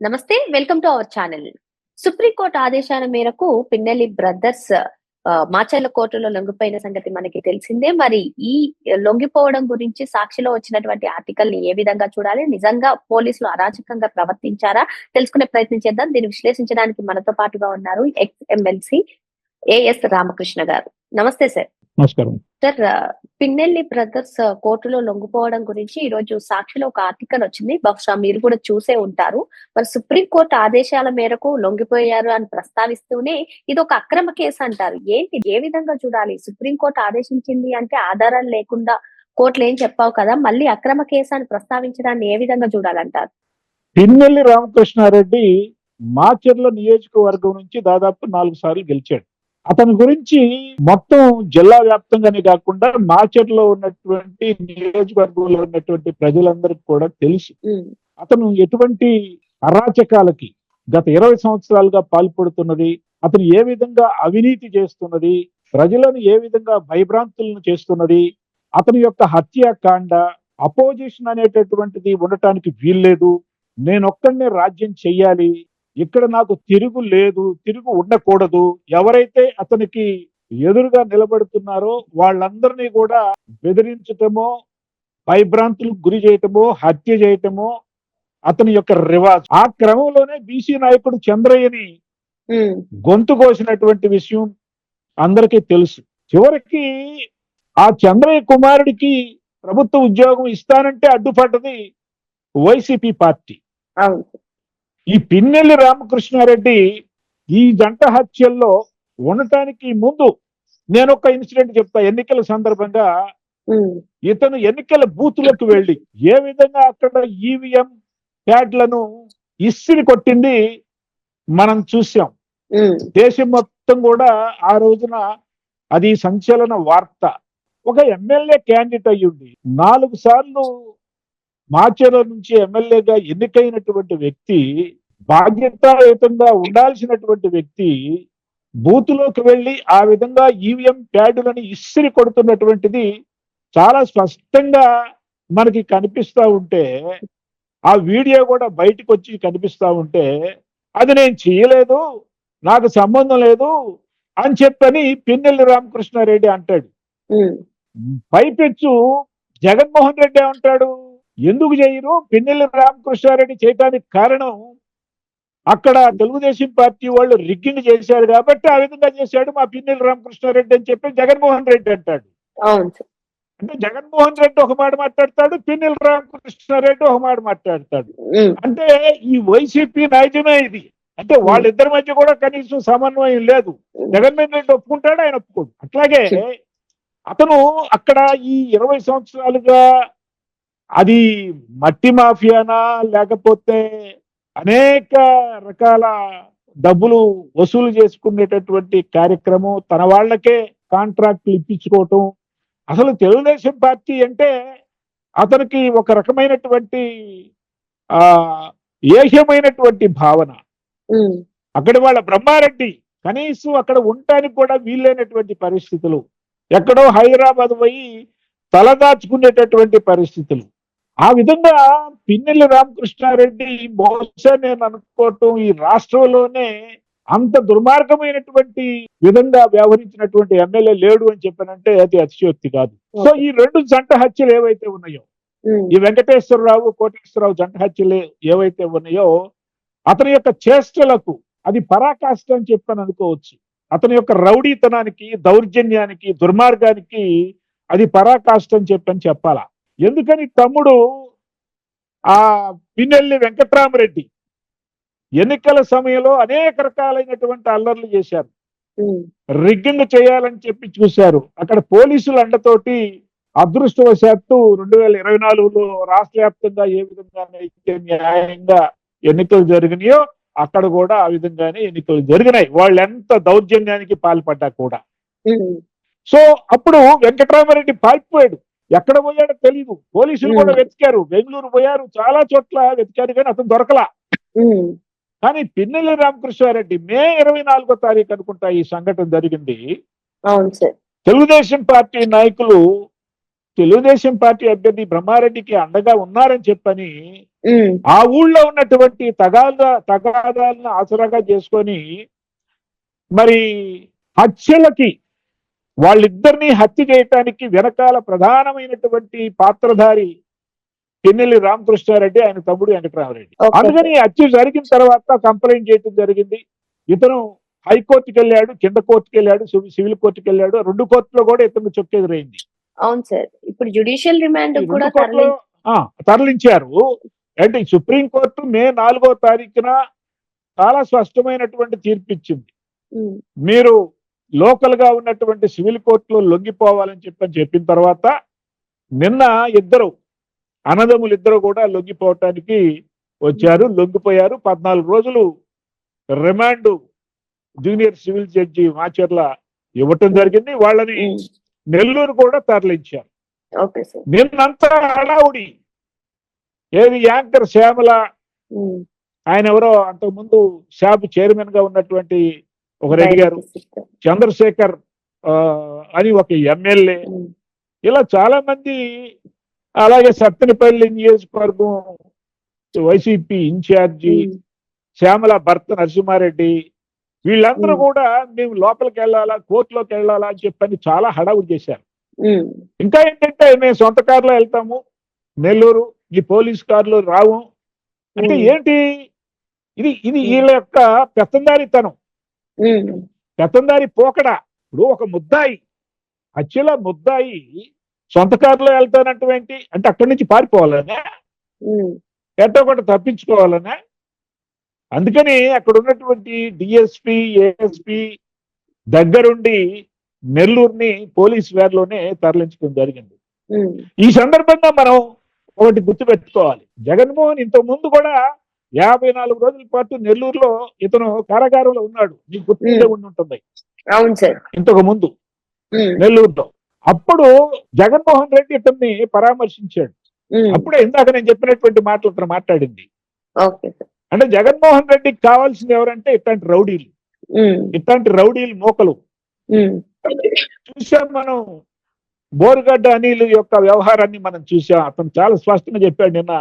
నమస్తే welcome to our channel. Supreme court ఆదేశాల మేరకు పిన్నెల్లి బ్రదర్స్ మాచర్ల కోర్టులో లొంగిపోయిన సంగతి మనకి తెలిసిందే. మరి ఈ లొంగిపోవడం గురించి సాక్షిలో వచ్చినటువంటి ఆర్టికల్ని ఏ విధంగా చూడాలి? నిజంగా పోలీసులు అరాచకంగా ప్రవర్తించారా? తెలుసుకునే ప్రయత్నం చేద్దాం. దీన్ని విశ్లేషించడానికి మనతో పాటుగా ఉన్నారు ఎక్స్ ఎమ్మెల్సీ ఏఎస్ రామకృష్ణ గారు. నమస్తే సార్. నమస్కారం. సార్ పిన్నెల్లి బ్రదర్స్ కోర్టులో లొంగిపోవడం గురించి ఈ రోజు సాక్షిలో ఒక ఆర్టికల్ వచ్చింది. బహుశా మీరు కూడా చూసే ఉంటారు. మరి సుప్రీంకోర్టు ఆదేశాల మేరకు లొంగిపోయారు అని ప్రస్తావిస్తూనే ఇది ఒక అక్రమ కేసు అంటారు. ఏంటి? ఏ విధంగా చూడాలి? సుప్రీంకోర్టు ఆదేశించింది అంటే ఆధారాలు లేకుండా కోర్టులు ఏం చెప్పావు కదా? మళ్ళీ అక్రమ కేసు అని ప్రస్తావించడాన్ని ఏ విధంగా చూడాలంటారు? పిన్నెల్లి రామకృష్ణారెడ్డి మాచర్ల నియోజకవర్గం నుంచి దాదాపు నాలుగు సార్లు గెలిచాడు. అతని గురించి మొత్తం జిల్లా వ్యాప్తంగానే కాకుండా మాచర్లో ఉన్నటువంటి నియోజకవర్గంలో ఉన్నటువంటి ప్రజలందరికీ కూడా తెలుసు. అతను ఎటువంటి అరాచకాలకి గత ఇరవై సంవత్సరాలుగా పాల్పడుతున్నది అతను ఏ విధంగా అవినీతి చేస్తున్నది ప్రజలను ఏ విధంగా భయభ్రాంతులను చేస్తున్నది అతని యొక్క హత్యాకాండ అపోజిషన్ అనేటటువంటిది ఉండటానికి వీల్లేదు నేనొక్కడనే రాజ్యం చెయ్యాలి ఇక్కడ నాకు తిరుగు లేదు తిరుగు ఉండకూడదు. ఎవరైతే అతనికి ఎదురుగా నిలబడుతున్నారో వాళ్ళందరినీ కూడా బెదిరించటమో భయభ్రాంతులకు గురి చేయటమో హత్య చేయటమో అతని యొక్క రివాజ్. ఆ క్రమంలోనే బీసీ నాయకుడు చంద్రయ్యని గొంతు కోసినటువంటి విషయం అందరికీ తెలుసు. చివరికి ఆ చంద్రయ్య కుమారుడికి ప్రభుత్వ ఉద్యోగం ఇస్తానంటే అడ్డుపడ్డది వైసీపీ పార్టీ. ఈ పిన్నెల్లి రామకృష్ణారెడ్డి ఈ జంట హత్యల్లో ఉండటానికి ముందు నేను ఒక ఇన్సిడెంట్ చెప్తా. ఎన్నికల సందర్భంగా ఇతను ఎన్నికల బూతులకు వెళ్ళి ఏ విధంగా అక్కడ ఈవీఎం ప్యాడ్లను ఇస్సిరి కొట్టింది మనం చూసాం. దేశం మొత్తం కూడా ఆ రోజున అది సంచలన వార్త. ఒక ఎమ్మెల్యే క్యాండిడేట్ అయ్యుండి నాలుగు సార్లు మాచర్ల నుంచి ఎమ్మెల్యేగా ఎన్నికైనటువంటి వ్యక్తి బాధ్యతాయుతంగా ఉండాల్సినటువంటి వ్యక్తి బూతులోకి వెళ్ళి ఆ విధంగా ఈవీఎం ప్యాడులని ఇస్సిరి కొడుతున్నటువంటిది చాలా స్పష్టంగా మనకి కనిపిస్తా ఉంటే ఆ వీడియో కూడా బయటకు వచ్చి కనిపిస్తా ఉంటే అది నేను చేయలేదు నాకు సంబంధం లేదు అని చెప్పని పిన్నెల్లి రామకృష్ణారెడ్డి అంటాడు. పైపెచ్చు జగన్మోహన్ రెడ్డి ఏమంటాడు? ఎందుకు చేయరు? పిన్నెల్లి రామకృష్ణారెడ్డి చేయటానికి కారణం అక్కడ తెలుగుదేశం పార్టీ వాళ్ళు రిగ్గింగ్ చేశారు కాబట్టి ఆ విధంగా చేశాడు మా పిన్నెల్లి రామకృష్ణారెడ్డి అని చెప్పి జగన్మోహన్ రెడ్డి అంటాడు. అంటే జగన్మోహన్ రెడ్డి ఒక మాట మాట్లాడతాడు పిన్నెల్లి రామకృష్ణారెడ్డి ఒక మాట మాట్లాడతాడు. అంటే ఈ వైసీపీ నైజమే ఇది. అంటే వాళ్ళిద్దరి మధ్య కూడా కనీసం సమన్వయం లేదు. జగన్మోహన్ రెడ్డి ఒప్పుకుంటాడు ఆయన ఒప్పుకోడు. అట్లాగే అతను అక్కడ ఈ ఇరవై సంవత్సరాలుగా అది మట్టి మాఫియానా లేకపోతే అనేక రకాల డబ్బులు వసూలు చేసుకునేటటువంటి కార్యక్రమం తన వాళ్ళకే కాంట్రాక్ట్లు ఇప్పించుకోవటం. అసలు తెలుగుదేశం పార్టీ అంటే అతనికి ఒక రకమైనటువంటి ఆ ఏహ్యమైనటువంటి భావన. అక్కడ వాళ్ళ బ్రహ్మారెడ్డి కనీసం అక్కడ ఉండటానికి కూడా వీల్లేనటువంటి పరిస్థితులు. ఎక్కడో హైదరాబాద్ పోయి తలదాచుకునేటటువంటి పరిస్థితులు. ఆ విధంగా పిన్నెల్లి రామకృష్ణారెడ్డి బహుశా నేను అనుకోవటం ఈ రాష్ట్రంలోనే అంత దుర్మార్గమైనటువంటి విధంగా వ్యవహరించినటువంటి ఎమ్మెల్యే లేడు అని చెప్పానంటే అది అతిశయోక్తి కాదు. సో ఈ రెండు జంట హత్యలు ఏవైతే ఉన్నాయో ఈ వెంకటేశ్వరరావు కోటేశ్వరరావు జంట హత్యలు ఏవైతే ఉన్నాయో అతని యొక్క చేష్టలకు అది పరాకాష్ట అని చెప్పని అనుకోవచ్చు. అతని యొక్క రౌడీతనానికి దౌర్జన్యానికి దుర్మార్గానికి అది పరాకాష్ట అని చెప్పని చెప్పాలా? ఎందుకని తమ్ముడు ఆ పిన్నెల్లి వెంకట్రామరెడ్డి ఎన్నికల సమయంలో అనేక రకాలైనటువంటి అల్లర్లు చేశారు. రిగ్గింగ్ చేయాలని చెప్పి చూశారు. అక్కడ పోలీసుల అండతోటి అదృష్టవశాత్తు రెండు వేల ఇరవై నాలుగులో రాష్ట్ర వ్యాప్తంగా ఏ విధంగా న్యాయంగా ఎన్నికలు జరిగినాయో అక్కడ కూడా ఆ విధంగానే ఎన్నికలు జరిగినాయి. వాళ్ళు ఎంత దౌర్జన్యానికి పాల్పడ్డా కూడా. సో అప్పుడు వెంకటరామరెడ్డి పారిపోయాడు. ఎక్కడ పోయాడో తెలియదు పోలీసులు కూడా. వెతికారు. బెంగళూరు పోయారు. చాలా చోట్ల వెతికారు కానీ అతను దొరకలా. కానీ పిన్నెల్లి రామకృష్ణారెడ్డి మే ఇరవై నాలుగో తారీఖు అనుకుంటా ఈ సంఘటన జరిగింది. తెలుగుదేశం పార్టీ నాయకులు తెలుగుదేశం పార్టీ అభ్యర్థి బ్రహ్మారెడ్డికి అండగా ఉన్నారని చెప్పని ఆ ఊళ్ళో ఉన్నటువంటి తగాదా తగాదాలను ఆసరాగా చేసుకొని మరి హత్యలకి వాళ్ళిద్దరిని హత్య చేయటానికి వెనకాల ప్రధానమైనటువంటి పాత్రధారి పిన్నెల్లి రామకృష్ణారెడ్డి ఆయన తమ్ముడు వెంకటరామరెడ్డి. అందుకని హత్య జరిగిన తర్వాత కంప్లైంట్ చేయడం జరిగింది. ఇతను హైకోర్టుకి వెళ్ళాడు కింద కోర్టుకి వెళ్ళాడు సివి- సివిల్ కోర్టుకి వెళ్ళాడు. రెండు కోర్టులో కూడా ఇతను చొక్కెదురైంది అవును సార్. ఇప్పుడు జ్యుడిషియల్ రిమాండ్ కూడా తరలించారు. అంటే సుప్రీం కోర్టు మే నాలుగో తారీఖున చాలా స్పష్టమైనటువంటి తీర్పు ఇచ్చింది. మీరు లోకల్గా ఉన్నటువంటి సివిల్ కోర్టులో లొంగిపోవాలని చెప్పని చెప్పిన తర్వాత నిన్న ఇద్దరు అన్నదమ్ములు ఇద్దరు కూడా లొంగిపోవటానికి వచ్చారు లొంగిపోయారు. పద్నాలుగు రోజులు remand junior civil judge Macherla ఇవ్వటం జరిగింది. వాళ్ళని నెల్లూరు కూడా తరలించారు. నిన్నంతా హడావుడి. ఏది యాంకర్ శ్యామల ఆయన ఎవరో అంతకుముందు షాప్ చైర్మన్గా ఉన్నటువంటి ఒక రెడ్డి గారు. చంద్రశేఖర్ అని ఒక ఎమ్మెల్యే. ఇలా చాలా మంది అలాగే సత్తెనపల్లి నియోజకవర్గం వైసీపీ ఇన్ఛార్జి శ్యామల భర్త నరసింహారెడ్డి వీళ్ళందరూ. కూడా మేము లోపలికి వెళ్ళాలా కోర్టులోకి వెళ్ళాలా అని చెప్పని చాలా హడావుడి చేశారు. ఇంకా ఏంటంటే మేము సొంత కారులో వెళ్తాము నెల్లూరు ఈ పోలీస్ కార్లు రావు అంటే ఏంటి? ఇది ఇది వీళ్ళ యొక్క పెత్తందారితనం. పెత్తందారి పోకడ. ఇప్పుడు ఒక ముద్దాయి హత్యల ముద్దాయి సొంత కారులో వెళ్తానంటే అంటే అక్కడి నుంచి పారిపోవాలనే ఎట్టో ఒకటి తప్పించుకోవాలనే. అందుకని అక్కడ ఉన్నటువంటి డిఎస్పి ఏఎస్పి దగ్గరుండి నెల్లూరుని పోలీస్ వ్యాన్లోనే తరలించడం జరిగింది. ఈ సందర్భంగా మనం ఒకటి గుర్తుపెట్టుకోవాలి. జగన్మోహన్ ఇంతకు ముందు కూడా యాభై నాలుగు రోజుల పాటు నెల్లూరులో ఇతను కారాగారంలో ఉన్నాడు. మీకు గుర్తుండే ఉండి ఉంటుంది అవును సార్. ఇంతకు ముందు నెల్లూరులో. అప్పుడు జగన్మోహన్ రెడ్డి ఇతన్ని పరామర్శించాడు. అప్పుడే ఇందాక నేను చెప్పినటువంటి మాటలు ఇతను మాట్లాడింది. అంటే జగన్మోహన్ రెడ్డికి కావాల్సింది ఎవరంటే ఇట్లాంటి రౌడీలు. ఇట్లాంటి రౌడీలు మోకలు. చూసాం మనం బోరుగడ్డ అనిల్ యొక్క వ్యవహారాన్ని మనం చూసాం అతను చాలా స్పష్టంగా చెప్పాడు నిన్న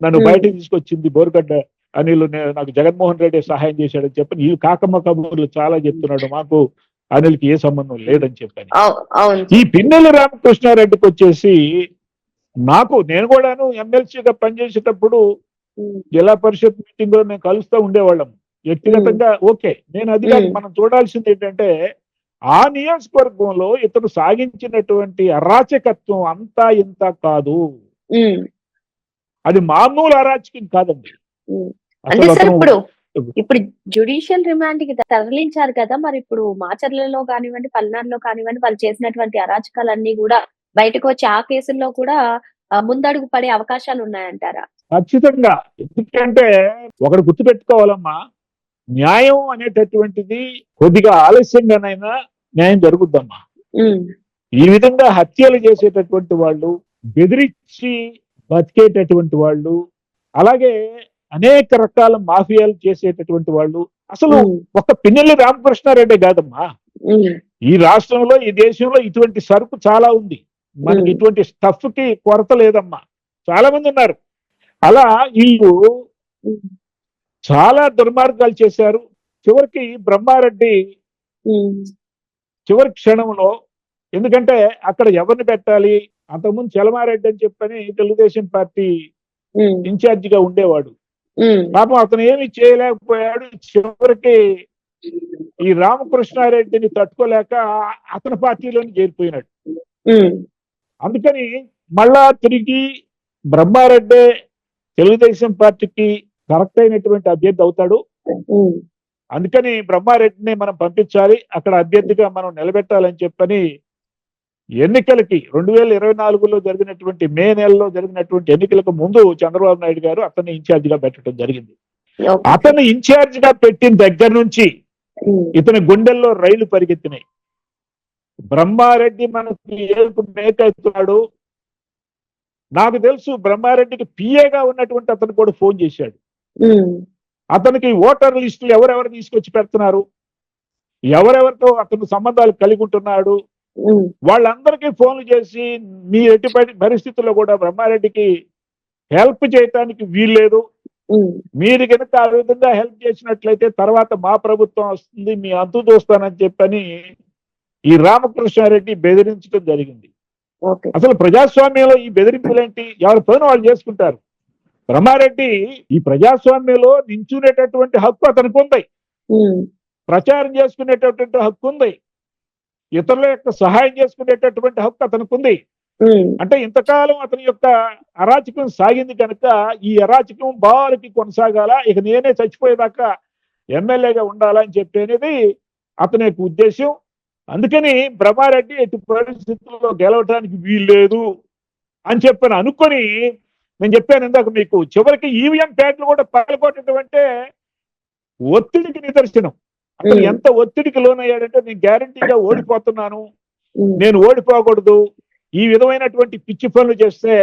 నన్ను. బయటకు తీసుకొచ్చింది బోరుగడ్డ అనిల్ నాకు జగన్మోహన్ రెడ్డి సహాయం చేశాడని చెప్పి ఈ కాకమ్మ కబుర్లు చాలా చెప్తున్నాడు. మాకు అనిల్కి ఏ సంబంధం లేదని చెప్పాను. ఈ పిన్నెల్లి రామకృష్ణారెడ్డికి వచ్చేసి నాకు నేను కూడాను ఎమ్మెల్సీగా పనిచేసేటప్పుడు జిల్లా పరిషత్ మీటింగ్లో మేము కలుస్తూ ఉండేవాళ్ళం. వ్యక్తిగతంగా ఓకే. నేను అది కాదు. మనం చూడాల్సింది ఏంటంటే ఆ నియోజకవర్గంలో ఇతను సాగించినటువంటి అరాచకత్వం అంతా ఇంత కాదు. అది మామూలు అరాచకం కాదండి. అంటే సార్ ఇప్పుడు ఇప్పుడు జ్యుడిషియల్ రిమాండ్కి తరలించారు కదా మరి ఇప్పుడు మాచర్లలో కానివ్వండి పల్నాడులో కానివ్వండి వాళ్ళు చేసినటువంటి అరాచకాలన్నీ కూడా బయటకు వచ్చి ఆ కేసుల్లో కూడా ముందడుగు పడే అవకాశాలు ఉన్నాయంటారా? ఖచ్చితంగా. ఎందుకంటే ఒకటి గుర్తుపెట్టుకోవాలమ్మా న్యాయం అనేటటువంటిది కొద్దిగా ఆలస్యంగానైనా న్యాయం జరుగుద్దమ్మా. ఈ విధంగా హత్యలు చేసేటటువంటి వాళ్ళు బెదిరించి బతికేటటువంటి వాళ్ళు అలాగే అనేక రకాల మాఫియాలు చేసేటటువంటి వాళ్ళు. అసలు ఒక పిన్నెల్లి రామకృష్ణారెడ్డి కాదమ్మా. ఈ రాష్ట్రంలో ఈ దేశంలో ఇటువంటి సరుకు చాలా ఉంది. మనకి. ఇటువంటి స్టఫ్కి కొరత లేదమ్మా. చాలా మంది ఉన్నారు. అలా వీళ్ళు చాలా దుర్మార్గాలు చేశారు. చివరికి బ్రహ్మారెడ్డి చివరి క్షణంలో ఎందుకంటే అక్కడ ఎవరిని పెట్టాలి? అంతకుముందు చలమారెడ్డి అని చెప్పని తెలుగుదేశం పార్టీ ఉమ్, ఇన్ఛార్జ్గా ఉండేవాడు. పాపం అతను ఏమి చేయలేకపోయాడు. చివరికి ఈ రామకృష్ణారెడ్డిని తట్టుకోలేక అతని పార్టీలోని చేరిపోయినాడు. అందుకని మళ్ళా తిరిగి బ్రహ్మారెడ్డి తెలుగుదేశం పార్టీకి కరెక్ట్ అయినటువంటి అభ్యర్థి అవుతాడు. అందుకని బ్రహ్మారెడ్డిని మనం పంపించాలి. అక్కడ అభ్యర్థిగా మనం నిలబెట్టాలని చెప్పని ఎన్నికలకి రెండు వేల ఇరవై నాలుగులో జరిగినటువంటి మే నెలలో జరిగినటువంటి ఎన్నికలకు ముందు చంద్రబాబు నాయుడు గారు అతన్ని ఇన్ఛార్జ్గా పెట్టడం జరిగింది. ఓకే. అతన్ని ఇన్ఛార్జ్గా పెట్టిన దగ్గర నుంచి ఇతని గుండెల్లో రైలు పరిగెత్తినాయి. బ్రహ్మారెడ్డి మనకి ఏడుపు మేకవుతున్నాడు నాకు తెలుసు బ్రహ్మారెడ్డికి పిఏగా ఉన్నటువంటి అతను కూడా ఫోన్ చేశాడు. అతనికి ఓటర్ లిస్టులు ఎవరెవరు తీసుకొచ్చి పెడుతున్నారు? ఎవరెవరితో అతను సంబంధాలు కలిగి ఉంటున్నాడు? వాళ్ళందరికీ ఫోన్లు చేసి మీ ఎట్టి పరి- పరిస్థితుల్లో కూడా బ్రహ్మారెడ్డికి హెల్ప్ చేయటానికి వీల్లేదు. మీరు కనుక ఆ విధంగా హెల్ప్ చేసినట్లయితే తర్వాత మా ప్రభుత్వం వస్తుంది మీ అంతు చూస్తానని చెప్పని ఈ రామకృష్ణారెడ్డి బెదిరించడం జరిగింది. అసలు ప్రజాస్వామ్యంలో ఈ బెదిరింపులేంటి? ఎవరి పని వాళ్ళు చేసుకుంటారు? బ్రహ్మారెడ్డి ఈ ప్రజాస్వామ్యంలో నించునేటటువంటి హక్కు అతనికి ఉంది. ప్రచారం చేసుకునేటటువంటి హక్కు ఉంది. ఇతరుల యొక్క సహాయం చేసుకునేటటువంటి హక్కు అతనికి ఉంది అంటే ఇంతకాలం అతని యొక్క అరాచకం సాగింది కనుక ఈ అరాచకం బాలకి కొనసాగాల ఇక నేనే చచ్చిపోయేదాకా ఎమ్మెల్యేగా ఉండాలని చెప్పి అనేది అతని యొక్క ఉద్దేశం. అందుకని బ్రహ్మారెడ్డి ఎట్టి పరిస్థితుల్లో గెలవటానికి వీల్లేదు అని చెప్పని అనుకొని నేను చెప్పాను ఇందాక మీకు చివరికి ఈవీఎం ప్యాడ్లు కూడా పగలగొట్టడం అంటే ఒత్తిడికి నిదర్శనం. అతను ఉమ్. ఎంత ఒత్తిడికి లోనయ్యాడంటే నేను గ్యారంటీగా ఓడిపోతున్నాను నేను ఓడిపోకూడదు. ఈ విధమైనటువంటి పిచ్చి పనులు చేస్తే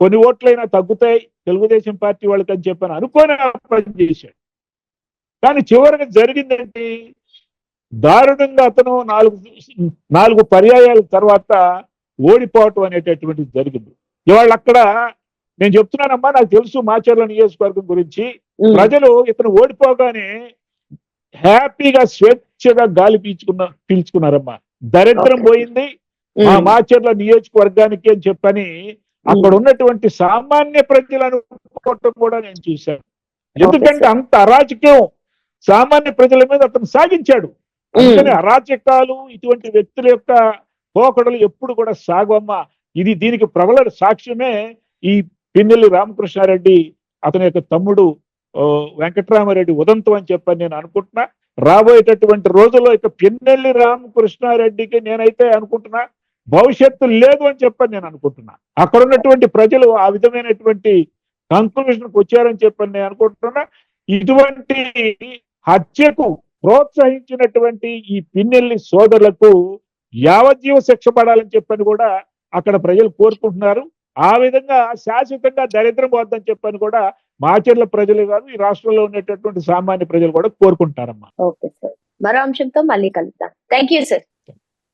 కొన్ని ఓట్లైనా తగ్గుతాయి తెలుగుదేశం పార్టీ వాళ్ళకి అని చెప్పని అనుకోని ఆ పని చేశాడు. కానీ చివరికి జరిగిందేంటి? దారుణంగా అతను నాలుగు నాలుగు పర్యాయాల తర్వాత ఓడిపోవటం అనేటటువంటిది జరిగింది. ఇవాళ అక్కడ నేను చెప్తున్నానమ్మా నాకు తెలుసు మాచర్ల నియోజకవర్గం గురించి. ప్రజలు ఇతను ఓడిపోగానే హ్యాపీగా స్వేచ్ఛగా గాలి పీల్చుకున్న పీల్చుకున్నారమ్మా. దరిద్రం. పోయింది. మా మాచర్ల నియోజకవర్గానికి అని చెప్పని అక్కడ ఉన్నటువంటి సామాన్య ప్రజలను అనుకోవటం కూడా నేను చూశాను. ఎందుకంటే అంత అరాచకం సామాన్య ప్రజల మీద అతను సాగించాడు. అందుకని అరాచకాలు ఇటువంటి వ్యక్తుల యొక్క పోకడలు ఎప్పుడు కూడా సాగవమ్మ. ఇది దీనికి ప్రబల సాక్ష్యమే ఈ పిన్నెల్లి రామకృష్ణారెడ్డి అతని యొక్క తమ్ముడు వెంకటరామారెడ్డి ఉదంతం అని చెప్పని నేను అనుకుంటున్నా. రాబోయేటటువంటి రోజుల్లో ఇక పిన్నెల్లి రామకృష్ణారెడ్డికి నేనైతే అనుకుంటున్నా. భవిష్యత్తు లేదు అని చెప్పని నేను అనుకుంటున్నా. అక్కడ ఉన్నటువంటి ప్రజలు ఆ విధమైనటువంటి కంక్లూషన్కి వచ్చారని చెప్పని నేను అనుకుంటున్నా. ఇటువంటి హత్యకు ప్రోత్సహించినటువంటి ఈ పిన్నెల్లి సోదరులకు యావజ్జీవ శిక్ష పడాలని చెప్పని కూడా అక్కడ ప్రజలు కోరుకుంటున్నారు. ఆ విధంగా శాశ్వతంగా దరిద్రం పోద్దని చెప్పని కూడా మాచర్ల ప్రజలు కాదు ఈ రాష్ట్రంలో ఉండేటటువంటి సామాన్య ప్రజలు కూడా కోరుకుంటారమ్మా. Okay sir. మరో అంశంతో మళ్ళీ కలుద్దాం. Thank you sir